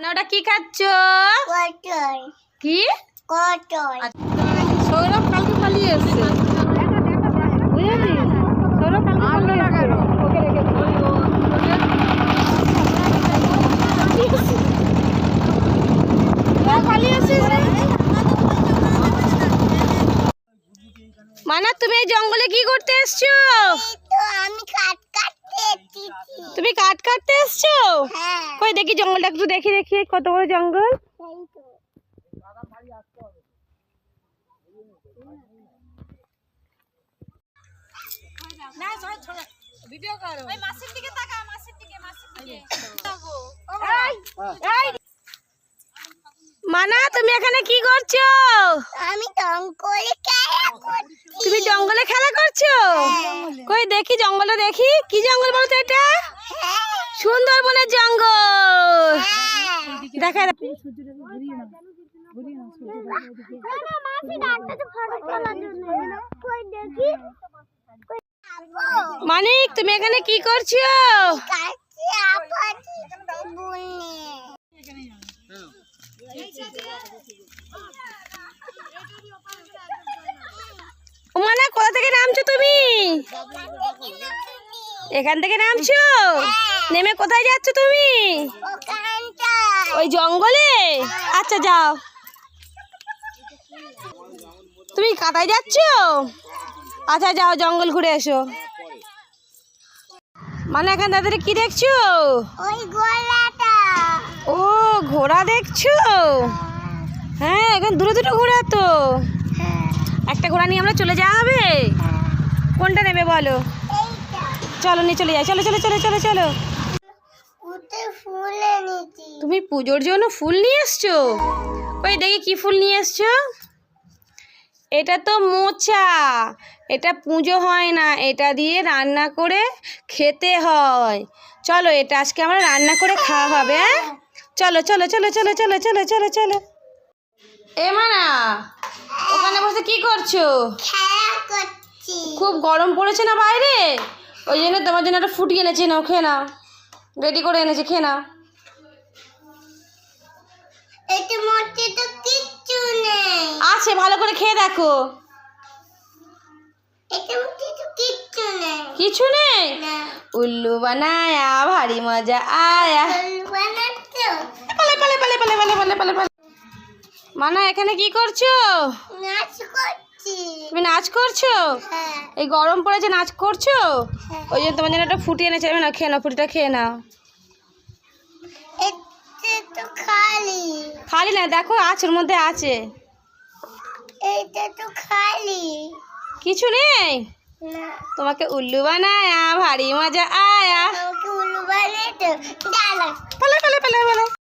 ওটা কি খাচ্ছ? কি? আচ্ছা, সৌরভ কালকে খালি এসছে। মানা তুমি এই জঙ্গলে কি করতে এসছো? কাঠ কাটতে এসছো? হ্যাঁ। কই দেখি জঙ্গলটা একটু দেখি দেখি কত বড় জঙ্গল? মানা তুমি এখানে কি করছ? আমি করছি। তুমি জঙ্গলে খেলা করছ? কই দেখি জঙ্গলে দেখি। কি জঙ্গল বলতো এটা? হ্যাঁ সুন্দরবনের জঙ্গল। দেখা মানিক তুমি এখানে কি করছ? মানে কোথা থেকে নামছো তুমি? এখান থেকে নামছো? নেমে কোথায় যাচ্ছ তুমি? ওই জঙ্গলে? আচ্ছা যাও। তুমি কাটায় যাচ্ছ? আচ্ছা যাও জঙ্গল ঘুরে এসো। মানে এখান তাদের কি দেখছ? ও ঘোড়া দেখছ? হ্যাঁ এখন দূরে দুটো ঘোড়া তো। হ্যাঁ। একটা ঘোড়া নিয়ে আমরা চলে যাওয়া হবে? কোনটা নেবে বলো? চলো নিয়ে চলে যাই চলো চলো চলো চলো চলো। তুমি পুজোর জন্য ফুল নিয়ে এসছো? ওই দেখি কি ফুল নিয়ে এসছো? এটা তো মোচা। এটা পুজো হয় না এটা দিয়ে রান্না করে খেতে হয়। চলো এটা আজকে আমরা রান্না করে খাওয়া হবে হ্যাঁ? চলো চলো চলো চলো চলো চলো চলো চলো। এ মানা ওখানে বসে কি করছ। খুব গরম পড়েছে না বাইরে? ওই জন্য তোমার জন্য একটা ফুটি এনেছি নাও খেয়ে নাও। রেডি করে এনেছি খেয়ে নাও। আছে ভালো করে খেয়ে দেখো। কিছু নেই? উল্লু বানায়া ভারী মজা আয়া। পালে পালে পালে পালে পালে পালে পালে। মানা এখানে কি করছ? নাচ করছি। তুমি নাচ করছ? হ্যাঁ। এই গরম পড়েছে নাচ করছ? হ্যাঁ। ওই জন্য তোমার জন্য একটা ফুটি এনেছে আমি না খেয়ে নাও ফুটিটা খেয়ে নাও। তো খালি। খালি না দেখো আছে ওর মধ্যে আছে। এটা তো খালি। কিছু নেই? না। তোমাকে উল্লু বানায়া ভারী মজা আয়া। আমাকে উলু বানাইতো ডালা পালে পালে পালে পালে।